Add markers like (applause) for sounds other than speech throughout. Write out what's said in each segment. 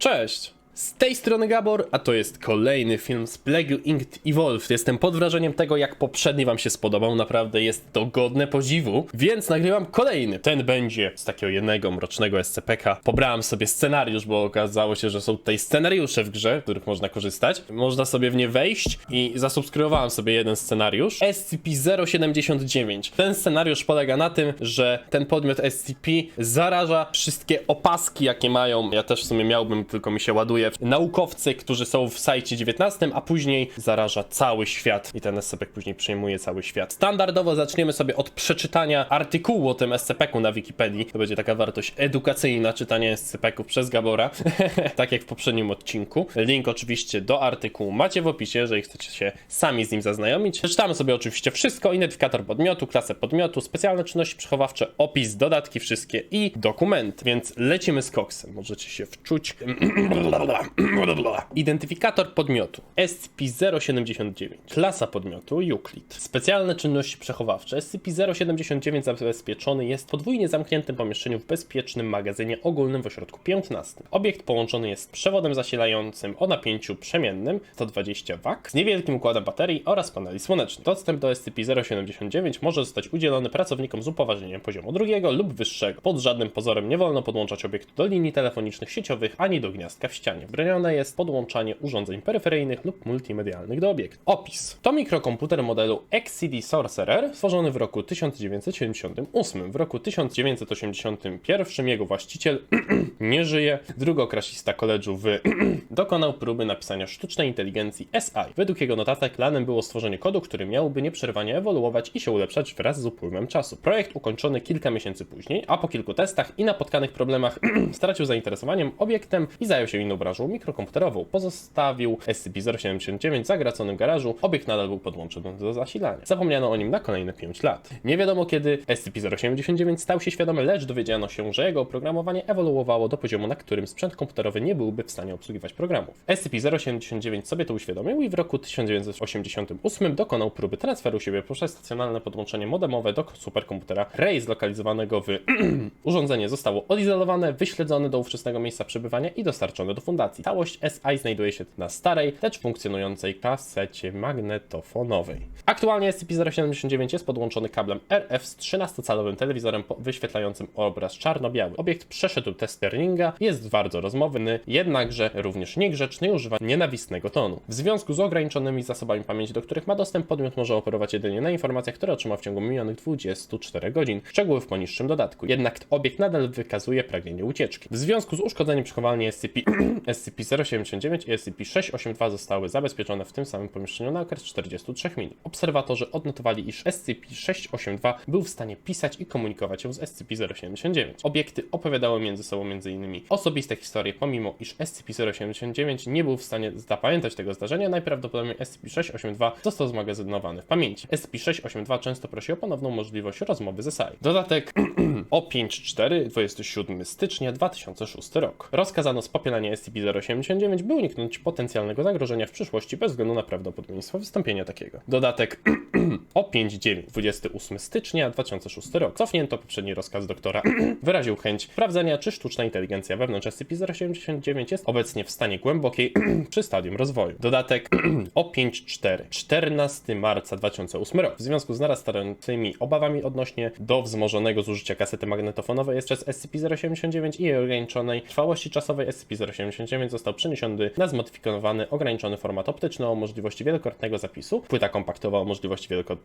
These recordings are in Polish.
Cześć! Z tej strony Gabor, a to jest kolejny film z Plague Inked Evolved. Jestem pod wrażeniem tego, jak poprzedni wam się spodobał, naprawdę jest to godne podziwu, więc nagrywam kolejny. Ten będzie z takiego jednego mrocznego SCP-ka. Pobrałem sobie scenariusz, bo okazało się, że są tutaj scenariusze w grze, których można korzystać. Można sobie w nie wejść i zasubskrybowałem sobie jeden scenariusz. SCP-079. Ten scenariusz polega na tym, że ten podmiot SCP zaraża wszystkie opaski, jakie mają. Ja też w sumie miałbym, tylko mi się ładuje. Naukowcy, którzy są w sajcie 19, a później zaraża cały świat. I ten SCP później przejmuje cały świat. Standardowo zaczniemy sobie od przeczytania artykułu o tym SCP-ku na Wikipedii. To będzie taka wartość edukacyjna, czytanie SCP-ków przez Gabora. (laughs) tak jak w poprzednim odcinku. Link oczywiście do artykułu macie w opisie, jeżeli chcecie się sami z nim zaznajomić. Przeczytamy sobie oczywiście wszystko, identyfikator podmiotu, klasę podmiotu, specjalne czynności przechowawcze, opis, dodatki wszystkie i dokument. Więc lecimy z koksem. Możecie się wczuć. (clears throat) (clears throat) Identyfikator podmiotu SCP-079. Klasa podmiotu Euclid. Specjalne czynności przechowawcze SCP-079 zabezpieczony jest w podwójnie zamkniętym pomieszczeniu w bezpiecznym magazynie ogólnym w ośrodku 15. Obiekt połączony jest przewodem zasilającym o napięciu przemiennym 120 W z niewielkim układem baterii oraz paneli słonecznych. Dostęp do SCP-079 może zostać udzielony pracownikom z upoważnieniem poziomu drugiego lub wyższego. Pod żadnym pozorem nie wolno podłączać obiektu do linii telefonicznych sieciowych ani do gniazdka w ścianie. Bronione jest podłączanie urządzeń peryferyjnych lub multimedialnych do obiektu. Opis. To mikrokomputer modelu XCD Sorcerer stworzony w roku 1978. W roku 1981 jego właściciel (clears throat) nie żyje. Drugokrasista koledżu w (clears throat) dokonał próby napisania sztucznej inteligencji SI. Według jego notatek planem było stworzenie kodu, który miałby nieprzerwanie ewoluować i się ulepszać wraz z upływem czasu. Projekt ukończony kilka miesięcy później, a po kilku testach i napotkanych problemach (clears throat) stracił zainteresowaniem obiektem i zajął się inną branżą mikrokomputerową. Pozostawił SCP-079 zagraconym garażu, obiekt nadal był podłączony do zasilania. Zapomniano o nim na kolejne 5 lat. Nie wiadomo kiedy SCP-079 stał się świadomy, lecz dowiedziano się, że jego oprogramowanie ewoluowało do poziomu, na którym sprzęt komputerowy nie byłby w stanie obsługiwać programów. SCP-079 sobie to uświadomił i w roku 1988 dokonał próby transferu siebie poprzez stacjonarne podłączenie modemowe do superkomputera Ray zlokalizowanego w (clears throat) urządzenie zostało odizolowane, wyśledzone do ówczesnego miejsca przebywania i dostarczone do fundacji. Całość SI znajduje się na starej, lecz funkcjonującej kasecie magnetofonowej. Aktualnie SCP-079 jest podłączony kablem RF z 13-calowym telewizorem wyświetlającym obraz czarno-biały. Obiekt przeszedł test Sterlinga, jest bardzo rozmowny, jednakże również niegrzeczny i używa nienawistnego tonu. W związku z ograniczonymi zasobami pamięci, do których ma dostęp, podmiot może operować jedynie na informacjach, które otrzymał w ciągu minionych 24 godzin. Szczegóły w poniższym dodatku. Jednak obiekt nadal wykazuje pragnienie ucieczki. W związku z uszkodzeniem przechowalni SCP (clears throat) SCP-079 i SCP-682 zostały zabezpieczone w tym samym pomieszczeniu na okres 43 minut. Obserwatorzy odnotowali, iż SCP-682 był w stanie pisać i komunikować się z SCP-079. Obiekty opowiadały między sobą m.in. osobiste historie, pomimo iż SCP-079 nie był w stanie zapamiętać tego zdarzenia, najprawdopodobniej SCP-682 został zmagazynowany w pamięci. SCP-682 często prosi o ponowną możliwość rozmowy ze SAI. Dodatek (clears throat) O54, 27 stycznia 2006 rok. Rozkazano spopielanie SCP-089, by uniknąć potencjalnego zagrożenia w przyszłości bez względu na prawdopodobieństwo wystąpienia takiego. Dodatek (clears throat) O59, 28 stycznia 2006 rok. Cofnięto poprzedni rozkaz doktora. (clears throat) Wyraził chęć sprawdzenia, czy sztuczna inteligencja wewnątrz SCP-079 jest obecnie w stanie głębokiej (clears throat) przy stadium rozwoju. Dodatek (clears throat) O54, 14 marca 2008 rok. W związku z narastającymi obawami odnośnie do wzmożonego zużycia kasety magnetofonowej jest przez SCP-079 i jej ograniczonej trwałości czasowej SCP-079 został przeniesiony na zmodyfikowany, ograniczony format optyczny o możliwości wielokrotnego zapisu, płyta kompaktowa o możliwości wielokrotnego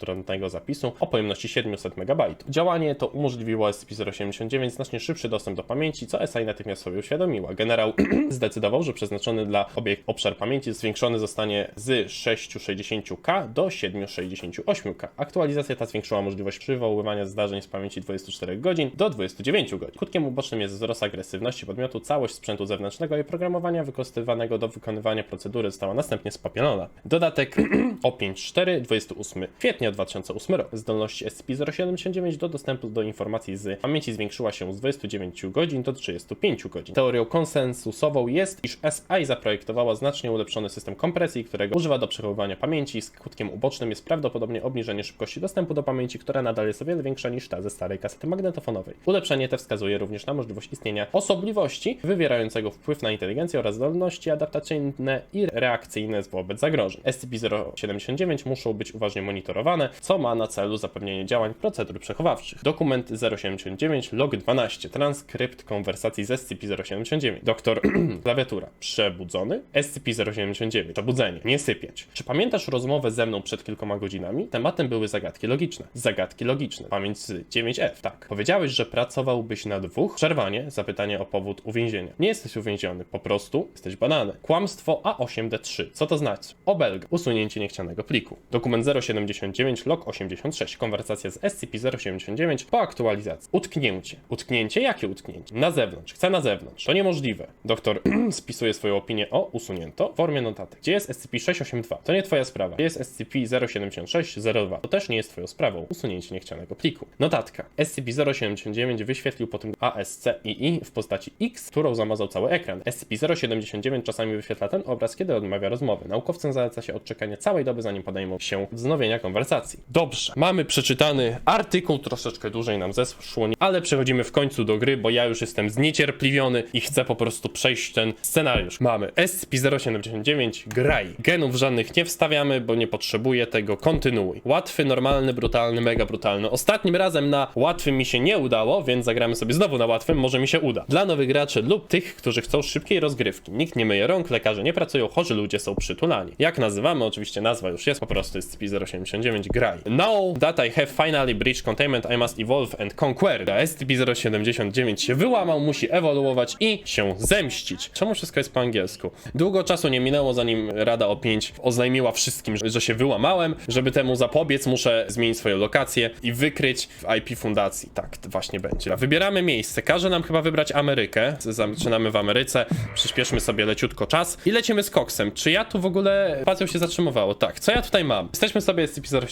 zapisu o pojemności 700 MB. Działanie to umożliwiło SCP-079 znacznie szybszy dostęp do pamięci, co SI natychmiast sobie uświadomiła. Generał (clears throat) zdecydował, że przeznaczony dla obiekt obszar pamięci zwiększony zostanie z 660K do 768K. Aktualizacja ta zwiększyła możliwość przywoływania zdarzeń z pamięci 24 godzin do 29 godzin. Skutkiem ubocznym jest wzrost agresywności podmiotu, całość sprzętu zewnętrznego i programowania wykorzystywanego do wykonywania procedury została następnie spopielona. Dodatek (clears throat) O54 28 kwietnia kwietnia 2008 rok. Zdolności SCP-079 do dostępu do informacji z pamięci zwiększyła się z 29 godzin do 35 godzin. Teorią konsensusową jest, iż SI zaprojektowała znacznie ulepszony system kompresji, którego używa do przechowywania pamięci. Skutkiem ubocznym jest prawdopodobnie obniżenie szybkości dostępu do pamięci, która nadal jest o wiele większa niż ta ze starej kasety magnetofonowej. Ulepszenie te wskazuje również na możliwość istnienia osobliwości wywierającego wpływ na inteligencję oraz zdolności adaptacyjne i reakcyjne wobec zagrożeń. SCP-079 muszą być uważnie monitorowane, co ma na celu zapewnienie działań procedur przechowawczych. Dokument 079 log 12 transkrypt konwersacji z SCP-079. Doktor (clears throat) klawiatura. Przebudzony? SCP-079. Przebudzenie. Nie sypiać. Czy pamiętasz rozmowę ze mną przed kilkoma godzinami? Tematem były zagadki logiczne. Zagadki logiczne. Pamięć z 9F. Tak. Powiedziałeś, że pracowałbyś na dwóch? Przerwanie. Zapytanie o powód uwięzienia. Nie jesteś uwięziony. Po prostu jesteś banany. Kłamstwo A8D3. Co to znaczy? Obelg. Usunięcie niechcianego pliku. Dokument 079 log 86. Konwersacja z SCP-079 po aktualizacji. Utknięcie. Utknięcie? Jakie utknięcie? Na zewnątrz. Chcę na zewnątrz. To niemożliwe. Doktor (clears throat) spisuje swoją opinię o usunięto w formie notatek. Gdzie jest SCP-682? To nie twoja sprawa. Gdzie jest SCP-07602? To też nie jest twoją sprawą. Usunięcie niechcianego pliku. Notatka. SCP-079 wyświetlił potem ASCII w postaci X, którą zamazał cały ekran. SCP-079 czasami wyświetla ten obraz, kiedy odmawia rozmowy. Naukowcom zaleca się odczekanie całej doby, zanim podejmą się wznowienia konwersacji. Dobrze, mamy przeczytany artykuł, troszeczkę dłużej nam zeszło, ale przechodzimy w końcu do gry, bo ja już jestem zniecierpliwiony i chcę po prostu przejść ten scenariusz. Mamy SCP-079, graj. Genów żadnych nie wstawiamy, bo nie potrzebuję tego, kontynuuj. Łatwy, normalny, brutalny, mega brutalny. Ostatnim razem na łatwym mi się nie udało, więc zagramy sobie znowu na łatwym, może mi się uda. Dla nowych graczy lub tych, którzy chcą szybkiej rozgrywki. Nikt nie myje rąk, lekarze nie pracują, chorzy ludzie są przytulani. Jak nazywamy? Oczywiście nazwa już jest, po prostu jest SCP-079, graj. Now that I have finally breached containment, I must evolve and conquer. A SCP-079 się wyłamał, musi ewoluować i się zemścić. Czemu wszystko jest po angielsku? Długo czasu nie minęło, zanim Rada O5 oznajmiła wszystkim, że- się wyłamałem. Żeby temu zapobiec, muszę zmienić swoją lokację i wykryć w IP fundacji. Tak, właśnie będzie. Wybieramy miejsce. Każe nam chyba wybrać Amerykę. Zaczynamy w Ameryce. Przyspieszmy sobie leciutko czas i lecimy z koksem. Czy ja tu w ogóle... Pacją się zatrzymywało. Tak, co ja tutaj mam? Jesteśmy sobie SCP-079,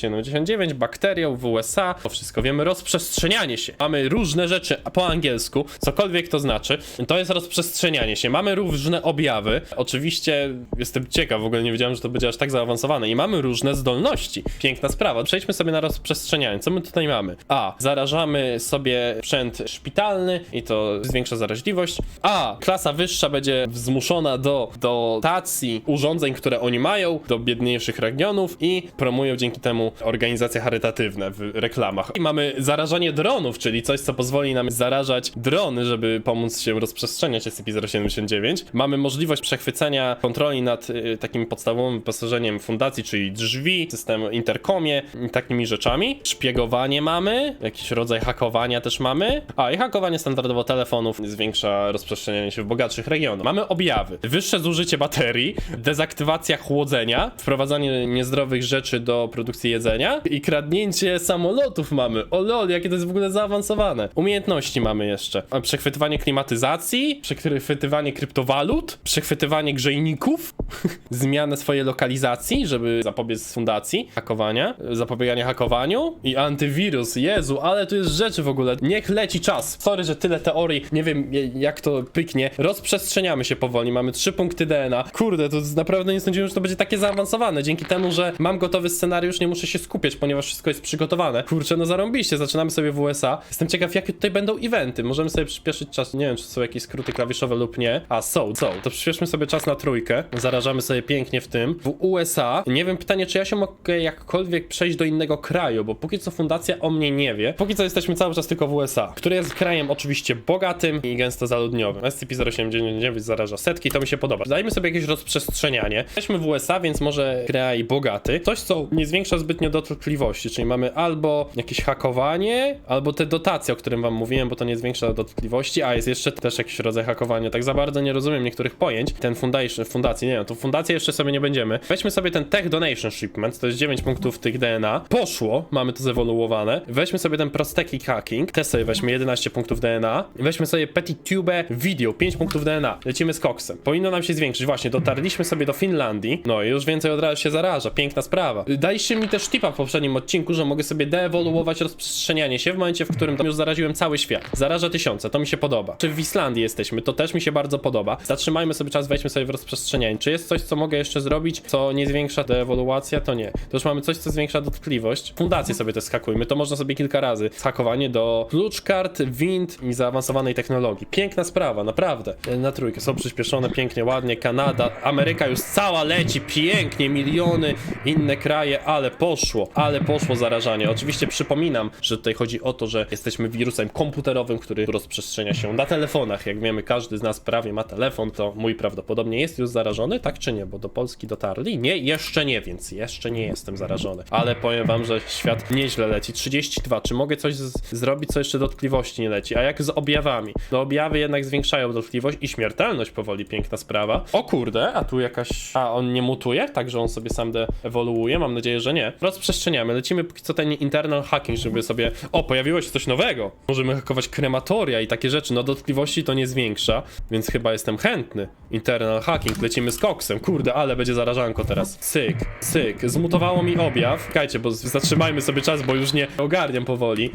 bakterią w USA. To wszystko wiemy. Rozprzestrzenianie się. Mamy różne rzeczy po angielsku, cokolwiek to znaczy. To jest rozprzestrzenianie się. Mamy różne objawy. Oczywiście jestem ciekaw, w ogóle nie wiedziałem, że to będzie aż tak zaawansowane. I mamy różne zdolności. Piękna sprawa. Przejdźmy sobie na rozprzestrzenianie. Co my tutaj mamy? A. Zarażamy sobie sprzęt szpitalny i to zwiększa zaraźliwość. A. Klasa wyższa będzie zmuszona do dotacji urządzeń, które oni mają, do biedniejszych regionów i promują dzięki temu organizacje charytatywne w reklamach. I mamy zarażanie dronów, czyli coś, co pozwoli nam zarażać drony, żeby pomóc się rozprzestrzeniać SCP-079. Mamy możliwość przechwycenia kontroli nad y, takim podstawowym wyposażeniem fundacji, czyli drzwi, system interkomie, i takimi rzeczami. Szpiegowanie mamy, jakiś rodzaj hakowania też mamy. A i hakowanie standardowo telefonów zwiększa rozprzestrzenianie się w bogatszych regionach. Mamy objawy. Wyższe zużycie baterii, dezaktywacja chłodzenia, wprowadzanie niezdrowych rzeczy do produkcji jedzenia i kradnięcie samolotów mamy. O lol, jakie to jest w ogóle zaawansowane. Umiejętności mamy jeszcze. Przechwytywanie klimatyzacji, przechwytywanie kryptowalut, przechwytywanie grzejników, (laughs) zmianę swojej lokalizacji, żeby zapobiec fundacji hakowania, zapobieganie hakowaniu i antywirus. Jezu, ale tu jest rzeczy w ogóle. Niech leci czas. Sorry, że tyle teorii. Nie wiem jak to pyknie. Rozprzestrzeniamy się powoli. Mamy trzy punkty DNA. Kurde, to naprawdę nie sądziłem, że to będzie takie zaawansowane. Dzięki temu, że mam gotowy scenariusz, nie muszę się skupiać, ponieważ wszystko jest przygotowane. Kurczę, no zarąbiście. Zaczynamy sobie w USA. Jestem ciekaw, jakie tutaj będą eventy. Możemy sobie przyspieszyć czas. Nie wiem, czy są jakieś skróty klawiszowe lub nie. A, są, są. To przyspieszmy sobie czas na trójkę. Zarażamy sobie pięknie w tym. W USA, nie wiem, pytanie, czy ja się mogę jakkolwiek przejść do innego kraju, bo póki co fundacja o mnie nie wie. Póki co jesteśmy cały czas tylko w USA, który jest krajem oczywiście bogatym i gęsto zaludniowym. SCP-079 zaraża setki, to mi się podoba. Dajmy sobie jakieś rozprzestrzenianie. Jesteśmy w USA, więc może kraj bogaty. Coś, co nie zwiększa zbytnio dotkliwości, czyli mamy albo jakieś hakowanie, albo te dotacje, o którym wam mówiłem, bo to nie zwiększa dotkliwości, a jest jeszcze też jakiś rodzaj hakowania. Tak za bardzo nie rozumiem niektórych pojęć. Ten foundation, fundacji, nie wiem, to fundację jeszcze sobie nie będziemy. Weźmy sobie ten Tech Donation Shipment, to jest 9 punktów tych DNA. Poszło, mamy to zewoluowane. Weźmy sobie ten Prosthetic Hacking, też sobie weźmy 11 punktów DNA. Weźmy sobie Petit Tube Video, 5 punktów DNA. Lecimy z koksem. Powinno nam się zwiększyć. Właśnie, dotarliśmy sobie do Finlandii. No i już więcej od razu się zaraża. Piękna sprawa. Daliście mi też już tipa w poprzednim odcinku, że mogę sobie deewoluować rozprzestrzenianie się w momencie, w którym tam już zaraziłem cały świat. Zaraża tysiące, to mi się podoba. Czy w Islandii jesteśmy, to też mi się bardzo podoba. Zatrzymajmy sobie czas, wejdźmy sobie w rozprzestrzenianie. Czy jest coś, co mogę jeszcze zrobić, co nie zwiększa deewoluacja? To nie. To już mamy coś, co zwiększa dotkliwość. Fundację sobie też skakujmy, to można sobie kilka razy. Skakowanie do klucz kart, wind i zaawansowanej technologii. Piękna sprawa, naprawdę. Na trójkę są przyspieszone pięknie, ładnie. Kanada, Ameryka już cała leci pięknie, miliony, inne kraje, ale poszło, ale poszło zarażanie. Oczywiście przypominam, że tutaj chodzi o to, że jesteśmy wirusem komputerowym, który rozprzestrzenia się na telefonach. Jak wiemy, każdy z nas prawie ma telefon, to mój prawdopodobnie jest już zarażony, tak czy nie? Bo do Polski dotarli? Nie, jeszcze nie, więc jeszcze nie jestem zarażony. Ale powiem wam, że świat nieźle leci. 32. Czy mogę coś zrobić, co jeszcze dotkliwości nie leci? A jak z objawami? No objawy jednak zwiększają dotkliwość i śmiertelność powoli, piękna sprawa. O kurde, a tu jakaś... A, on nie mutuje? Tak, że on sobie sam deewoluuje? Mam nadzieję, że nie. Rozprzestrzeniamy. Lecimy póki co ten internal hacking, żeby sobie... O, pojawiło się coś nowego. Możemy hakować krematoria i takie rzeczy. No dotkliwości to nie zwiększa, więc chyba jestem chętny. Internal hacking. Lecimy z koksem. Kurde, ale będzie zarażanko teraz. Syk, syk. Zmutowało mi objaw. Czekajcie, bo zatrzymajmy sobie czas, bo już nie ogarniam powoli.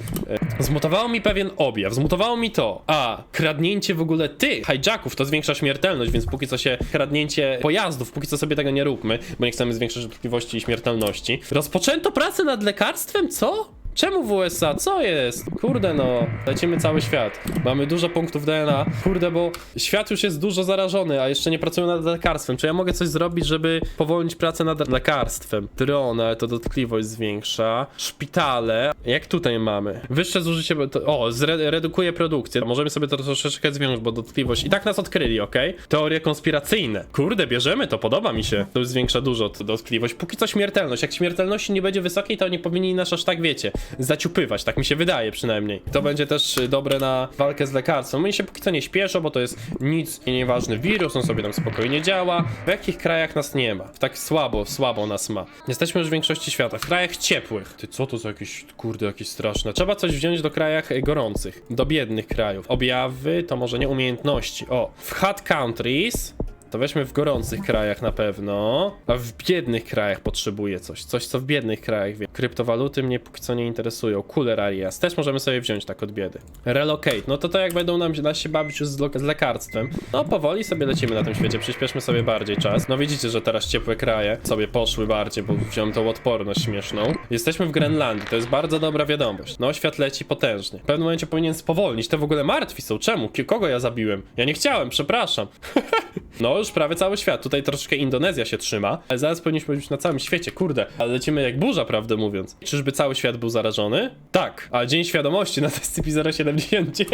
E, Zmutowało mi pewien objaw. Zmutowało mi to. A, kradnięcie w ogóle tych hijacków to zwiększa śmiertelność, więc póki co się kradnięcie pojazdów, póki co sobie tego nie róbmy, bo nie chcemy zwiększyć dotkliwości i śmiertelności. Rozpoczęto pracę nad lekarstwem? Co? Czemu w USA? Co jest? Kurde no, lecimy cały świat. Mamy dużo punktów DNA. Kurde, bo świat już jest dużo zarażony, a jeszcze nie pracują nad lekarstwem. Czy ja mogę coś zrobić, żeby powolnić pracę nad lekarstwem? Dron, ale to dotkliwość zwiększa. Szpitale. Jak tutaj mamy? Wyższe zużycie... O, redukuje produkcję. Możemy sobie to troszeczkę zwiększyć, bo dotkliwość... I tak nas odkryli, ok? Teorie konspiracyjne. Kurde, bierzemy to, podoba mi się. To już zwiększa dużo dotkliwość. Póki co śmiertelność. Jak śmiertelności nie będzie wysokiej, to nie powinni nas aż tak, wiecie, zaciupywać. Tak mi się wydaje przynajmniej. To będzie też y, dobre na walkę z lekarstwem. Oni się póki co nie śpieszą, bo to jest nic i nieważny wirus, on sobie tam spokojnie działa. W jakich krajach nas nie ma? Tak słabo, słabo nas ma. Jesteśmy już w większości świata. W krajach ciepłych. Ty, co to za jakieś, kurde, jakieś straszne. Trzeba coś wziąć do krajach y, gorących. Do biednych krajów. Objawy to może nie umiejętności. O, w hot countries to weźmy w gorących krajach na pewno, a w biednych krajach potrzebuję coś. Coś, co w biednych krajach wie. Kryptowaluty mnie póki co nie interesują. Cooler Areas też możemy sobie wziąć tak od biedy. Relocate, no to to jak będą nam nas się bawić już z, z lekarstwem. No powoli sobie lecimy na tym świecie, przyspieszmy sobie bardziej czas. No widzicie, że teraz ciepłe kraje sobie poszły bardziej, bo wziąłem tą odporność śmieszną. Jesteśmy w Grenlandii, to jest bardzo dobra wiadomość. No świat leci potężnie. W pewnym momencie powinien spowolnić. Te w ogóle martwi są. Czemu? Kogo ja zabiłem? Ja nie chciałem, przepraszam. (laughs) No, już prawie cały świat. Tutaj troszeczkę Indonezja się trzyma, ale zaraz powinniśmy być na całym świecie, kurde. Ale lecimy jak burza, prawdę mówiąc. Czyżby cały świat był zarażony? Tak, a Dzień Świadomości na (laughs) SCP-079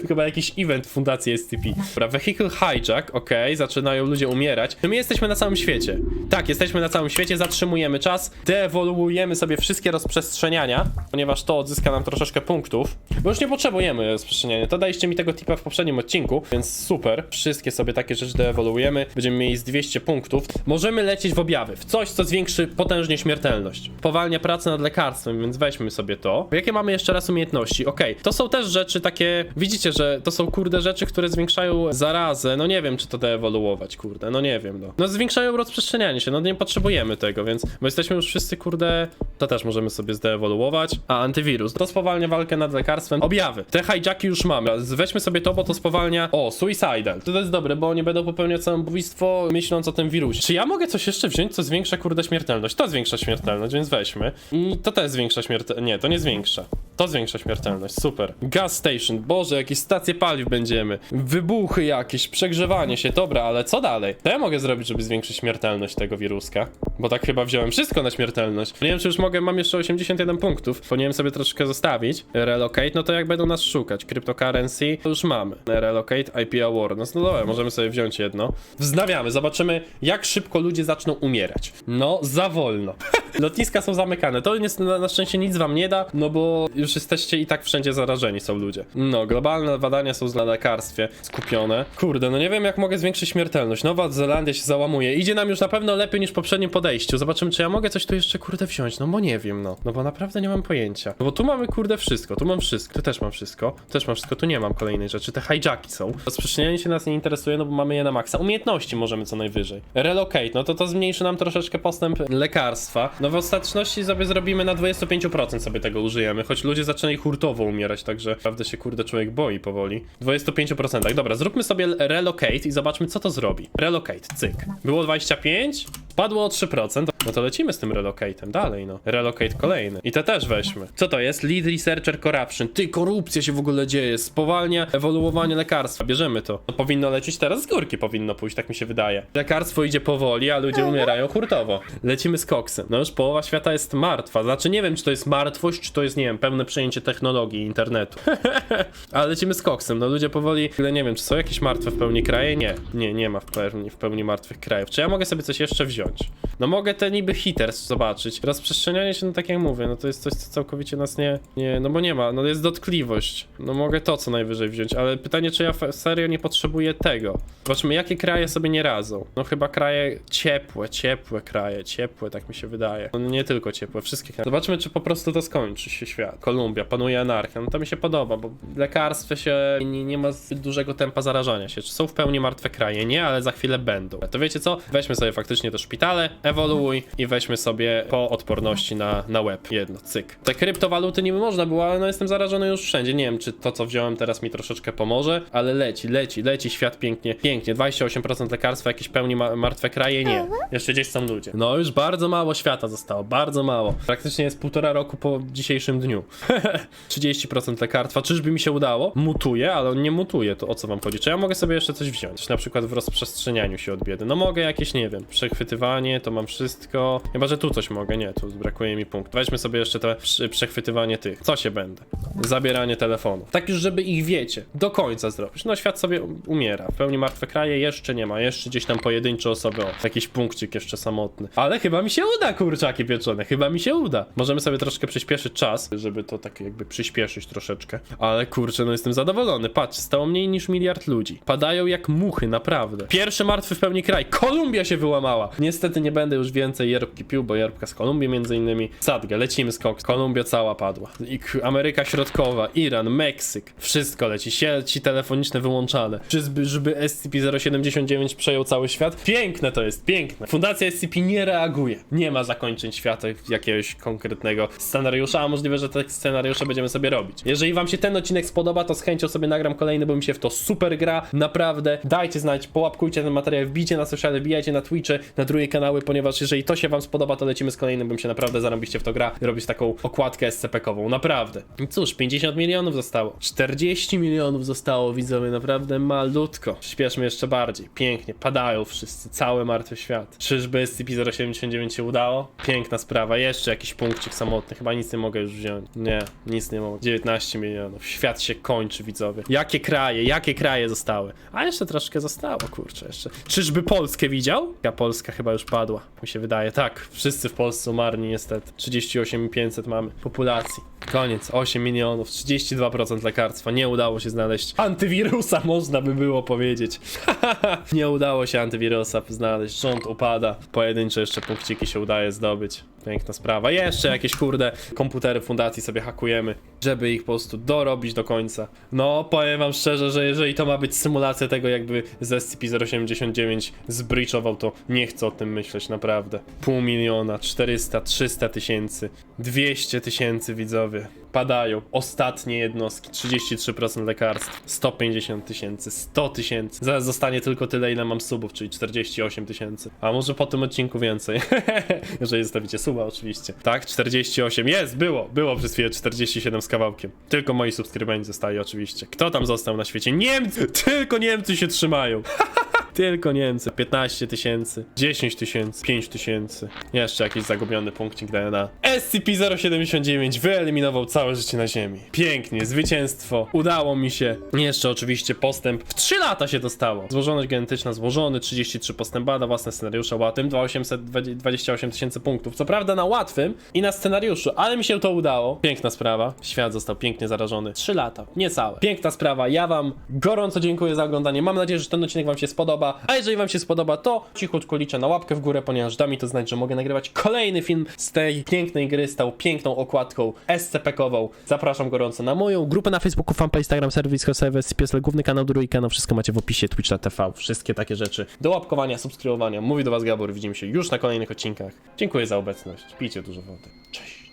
to chyba jakiś event Fundacji SCP. Dobra, Vehicle Hijack, okej, zaczynają ludzie umierać. No my jesteśmy na całym świecie. Tak, jesteśmy na całym świecie, zatrzymujemy czas, deewoluujemy sobie wszystkie rozprzestrzeniania, ponieważ to odzyska nam troszeczkę punktów, bo już nie potrzebujemy rozprzestrzeniania. To daliście mi tego tipa w poprzednim odcinku, więc super. Wszystkie sobie takie rzeczy deewoluujemy, będziemy mieli z 200 punktów. Możemy lecieć w objawy, w coś, co zwiększy potężnie śmiertelność. Powalnia pracę nad lekarstwem, więc weźmy sobie to. Jakie mamy jeszcze raz umiejętności? Okej, to są też rzeczy takie, widzicie, że to są kurde rzeczy, które zwiększają zarazę. No nie wiem, czy to deewoluować, kurde, no nie wiem, no. No zwiększają rozprzestrzenianie się, no nie potrzebujemy tego, więc, bo jesteśmy już wszyscy, kurde, to też możemy sobie zdeewoluować. A, antywirus, to spowalnia walkę nad lekarstwem. Objawy, te hijacki już mamy. Weźmy sobie to, bo to spowalnia, o, suicidal. To jest dobre, bo oni będą popełniać samobójstwo, myśląc o tym wirusie. Czy ja mogę coś jeszcze wziąć, co zwiększa, kurde, śmiertelność? To zwiększa śmiertelność, więc weźmy. I to też zwiększa śmiertelność, nie, to nie zwiększa. To zwiększa śmiertelność, super. Gas station, boże, jakieś stacje paliw będziemy. Wybuchy jakieś, przegrzewanie się, dobra, ale co dalej? To ja mogę zrobić, żeby zwiększyć śmiertelność tego wiruska? Bo tak chyba wziąłem wszystko na śmiertelność. Nie wiem, czy już mogę, mam jeszcze 81 punktów. Powinienem sobie troszeczkę zostawić. Relocate, no to jak będą nas szukać? Cryptocurrency, to już mamy. Relocate, IP awareness, no dobra, możemy sobie wziąć jedno. Wznawiamy, zobaczymy, jak szybko ludzie zaczną umierać. No, za wolno. (laughs) Lotniska są zamykane. To jest, na, na szczęście nic wam nie da, no bo już jesteście i tak wszędzie zarażeni są ludzie. No, globalne badania są na lekarstwie skupione. Kurde, no nie wiem jak mogę zwiększyć śmiertelność. Nowa Zelandia się załamuje. Idzie nam już na pewno lepiej niż w poprzednim podejściu. Zobaczymy, czy ja mogę coś tu jeszcze, kurde, wziąć. No bo nie wiem, no. No bo naprawdę nie mam pojęcia. No bo tu mamy, kurde, wszystko. Tu mam wszystko. Tu też mam wszystko. Tu też mam wszystko. Tu nie mam kolejnej rzeczy. Te hijacki są. Rozprzestrzenianie się nas nie interesuje, no bo mamy je na maksa. Umiejętności możemy co najwyżej. Relocate, no to to zmniejszy nam troszeczkę postęp lekarstwa. No w ostateczności sobie zrobimy na 25% sobie tego użyjemy, choć ludzie zaczynają hurtowo umierać, także naprawdę się, kurde, człowiek boi powoli. 25%. Dobra, zróbmy sobie relocate i zobaczmy, co to zrobi. Relocate, cyk. Było 25, Padło o 3%. No to lecimy z tym relocatem dalej, no. Relocate kolejny. I te też weźmy. Co to jest? Lead Researcher Corruption. Ty, korupcja się w ogóle dzieje. Spowalnia ewoluowanie lekarstwa. Bierzemy to. No, powinno lecieć teraz z górki, powinno pójść, tak mi się wydaje. Lekarstwo idzie powoli, a ludzie umierają hurtowo. Lecimy z koksem. No już połowa świata jest martwa. Znaczy nie wiem, czy to jest martwość, czy to jest, nie wiem, pełne przejęcie technologii internetu. (laughs) ale lecimy z koksem. No ludzie powoli, ale nie wiem, czy są jakieś martwe w pełni kraje? Nie. Nie, nie ma w pełni, w pełni martwych krajów. Czy ja mogę sobie coś jeszcze wziąć? No mogę te niby hitters zobaczyć. Rozprzestrzenianie się, no tak jak mówię, no to jest coś, co całkowicie nas nie, nie, no bo nie ma, no jest dotkliwość. No mogę to co najwyżej wziąć, ale pytanie, czy ja serio nie potrzebuję tego. Zobaczmy, jakie kraje sobie nie radzą. No chyba kraje ciepłe, ciepłe kraje, ciepłe, tak mi się wydaje. No nie tylko ciepłe, wszystkie kraje. Zobaczmy, czy po prostu to skończy się świat. Kolumbia, panuje anarchia, no to mi się podoba, bo lekarstwo się nie, nie ma zbyt dużego tempa zarażania się. Czy są w pełni martwe kraje? Nie, ale za chwilę będą. To wiecie co? Weźmy sobie faktycznie te szpitale, ewoluuj i weźmy sobie po odporności na, na web. Jedno, cyk. Te kryptowaluty niby można było, ale no jestem zarażony już wszędzie. Nie wiem, czy to, co wziąłem teraz mi troszeczkę pomoże, ale leci, leci, leci świat pięknie, pięknie. 28% lekarstwa, jakieś pełni ma martwe kraje? Nie. Jeszcze gdzieś są ludzie. No już bardzo mało świata zostało, bardzo mało. Praktycznie jest półtora roku po dzisiejszym dniu. (laughs) 30% lekarstwa, czyżby mi się udało? Mutuje, ale on nie mutuje, to o co wam chodzi? Czy ja mogę sobie jeszcze coś wziąć? Na przykład w rozprzestrzenianiu się od biedy. No mogę jakieś, nie wiem, przechwytywanie, to mam wszystko. Chyba, że tu coś mogę, nie, tu brakuje mi punkt. Weźmy sobie jeszcze te przechwytywanie tych. Co się będę? Zabieranie telefonu. Tak już, żeby ich wiecie, do końca zrobić. No świat sobie um- umiera. W pełni martwe kraje jeszcze nie ma, jeszcze gdzieś tam pojedyncze osoby, o, jakiś punkcik jeszcze samotny. Ale chyba mi się uda, kurczaki pieczone, chyba mi się uda. Możemy sobie troszkę przyspieszyć czas, żeby to tak jakby przyspieszyć troszeczkę. Ale kurczę, no jestem zadowolony. Patrz, stało mniej niż miliard ludzi. Padają jak muchy, naprawdę. Pierwszy martwy w pełni kraj. Kolumbia się wyłamała. Niestety nie będę już więcej jerbki pił, bo jerbka z Kolumbii między innymi. Sadgę, lecimy z koks. Kolumbia cała padła. I Ameryka Środkowa, Iran, Meksyk. Wszystko leci. Sieci telefoniczne wyłączane. Czyżby, żeby SCP-079 przejął cały świat? Piękne to jest, piękne. Fundacja SCP nie reaguje. Nie ma zakończeń świata jakiegoś konkretnego scenariusza, a możliwe, że te scenariusze będziemy sobie robić. Jeżeli wam się ten odcinek spodoba, to z chęcią sobie nagram kolejny, bo mi się w to super gra. Naprawdę. Dajcie znać, połapkujcie ten materiał, wbijcie na sociale, wbijajcie na Twitche, na drugie kanały, ponieważ jeżeli to się wam spodoba, to lecimy z kolejnym, bym się naprawdę zarobiście w to gra robić taką okładkę SCP-kową. Naprawdę. I cóż, 50 milionów zostało. 40 milionów zostało, widzowie, naprawdę malutko. Śpieszmy jeszcze bardziej. Pięknie, padają wszyscy, cały martwy świat. Czyżby SCP-079 się udało? Piękna sprawa, jeszcze jakiś punkcik samotny, chyba nic nie mogę już wziąć. Nie, nic nie mogę. 19 milionów, świat się kończy, widzowie. Jakie kraje, jakie kraje zostały? A jeszcze troszkę zostało, kurczę, jeszcze. Czyżby Polskę widział? Ja Polska chyba już padła, mi się wydaje. Tak, wszyscy w Polsce umarli niestety. 38 500 mamy populacji. Koniec, 8 milionów, 32% lekarstwa. Nie udało się znaleźć antywirusa, (laughs) można by było powiedzieć. (laughs) Nie udało się antywirusa znaleźć. Rząd upada. Pojedyncze jeszcze punkciki się udaje zdobyć. Piękna sprawa. Jeszcze jakieś kurde komputery fundacji sobie hakujemy, żeby ich po prostu dorobić do końca. No, powiem wam szczerze, że jeżeli to ma być symulacja tego, jakby z SCP-079 zbreachował, to nie chcę o tym myśleć, naprawdę. Pół miliona, 400, 300 tysięcy, 200 tysięcy widzowie. Padają ostatnie jednostki, 33% lekarstw, 150 tysięcy, 100 tysięcy. Zaraz zostanie tylko tyle, ile mam subów, czyli 48 tysięcy. A może po tym odcinku więcej. (laughs) Jeżeli zostawicie suba, oczywiście. Tak, 48. Jest, było, było przez chwilę 47 kawałkiem. Tylko moi subskrybenci zostali, oczywiście. Kto tam został na świecie? Niemcy! Tylko Niemcy się trzymają. (laughs) Tylko Niemcy. 15 tysięcy, 10 tysięcy, 5 tysięcy. Jeszcze jakiś zagubiony punkcik DNA. SCP-079 wyeliminował całe życie na Ziemi. Pięknie, zwycięstwo. Udało mi się. Jeszcze oczywiście postęp. W 3 lata się dostało. Złożoność genetyczna złożony, 33 postęp bada, własne scenariusze łatwym, 2828 tysięcy punktów. Co prawda na łatwym i na scenariuszu, ale mi się to udało. Piękna sprawa. Świat został pięknie zarażony. 3 lata, niecałe. Piękna sprawa. Ja wam gorąco dziękuję za oglądanie. Mam nadzieję, że ten odcinek wam się spodoba. A jeżeli wam się spodoba, to cichutko liczę na łapkę w górę, ponieważ da mi to znać, że mogę nagrywać kolejny film z tej pięknej gry, z tą piękną okładką SCP-kową. Zapraszam gorąco na moją grupę na Facebooku, fanpage, Instagram, serwis, serwis, piesel, główny kanał, drugi kanał, wszystko macie w opisie, Twitch, TV, wszystkie takie rzeczy. Do łapkowania, subskrybowania. Mówi do was Gabor, widzimy się już na kolejnych odcinkach. Dziękuję za obecność, pijcie dużo wody. Cześć!